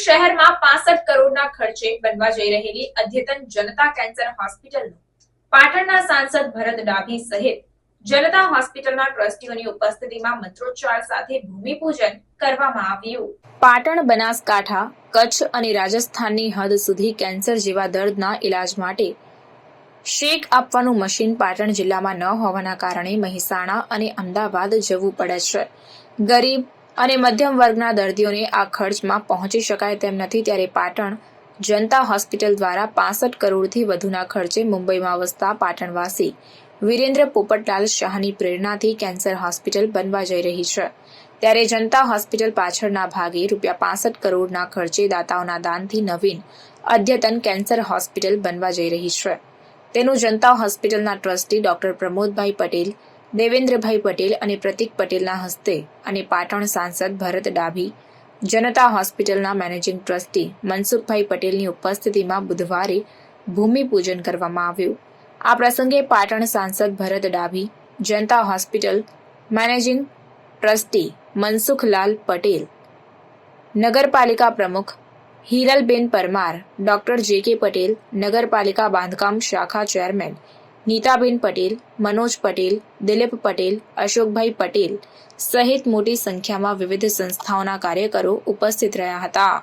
શહેરમાં પાસઠ કરોડના ખર્ચે બનવા જઈ રહેલી અદ્યતન જનતા કેન્સર હોસ્પિટલનું. પાટણના સાંસદ ભરત ડાભી સહિત જનતા હોસ્પિટલના ટ્રસ્ટીઓની ઉપસ્થિતિમાં મંત્રોચ્ચાર સાથે ભૂમિપૂજન કરવામાં આવ્યું. પાટણ, બનાસકાંઠા, કચ્છ અને રાજસ્થાનની હદ સુધી કેન્સર જેવા દર્દના ઇલાજ માટે શેક આપવાનું મશીન પાટણ જિલ્લામાં ન હોવાના કારણે મહેસાણા અને અમદાવાદ જવું પડે છે. ગરીબ અને મધ્યમ વર્ગના દર્દીઓને આ ખર્ચમાં પહોંચી શકાય તેમ નથી ત્યારે પાટણ જનતા હોસ્પિટલ દ્વારા પાસઠ કરોડથી વધુના ખર્ચે મુંબઈમાં વસતા પાટણવાસી વિરેન્દ્ર પોપટલાલ શાહની પ્રેરણાથી કેન્સર હોસ્પિટલ બનવા જઈ રહી છે. ત્યારે જનતા હોસ્પિટલ પાછળના ભાગે રૂપિયા પાસઠ કરોડના ખર્ચે દાતાઓના દાનથી નવીન અદ્યતન કેન્સર હોસ્પિટલ બનવા જઈ રહી છે. તેનું જનતા હોસ્પિટલના ટ્રસ્ટી ડોક્ટર પ્રમોદભાઈ પટેલ દેવેન્દ્રભાઈ પટેલ અને પ્રતિક પટેલના હસ્તે અને પાટણ સાંસદ ભરત ડાભી, જનતા હોસ્પિટલના મેનેજિંગ ટ્રસ્ટી મનસુખભાઈ પટેલની ઉપસ્થિતિમાં બુધવારે ભૂમિપૂજન કરવામાં આવ્યું. આ પ્રસંગે પાટણ સાંસદ Bharat Dabhi, Janata hospital managing trustee Mansukhlal Patel, નગરપાલિકા પ્રમુખ હિરલબેન પરમાર, ડોક્ટર જે કે પટેલ, નગરપાલિકા બાંધકામ શાખા ચેરમેન નીતાબેન પટેલ, મનોજ પટેલ, દિલીપ પટેલ, અશોકભાઈ પટેલ સહિત મોટી સંખ્યામાં વિવિધ સંસ્થાઓના કાર્યકરો ઉપસ્થિત રહ્યા હતા.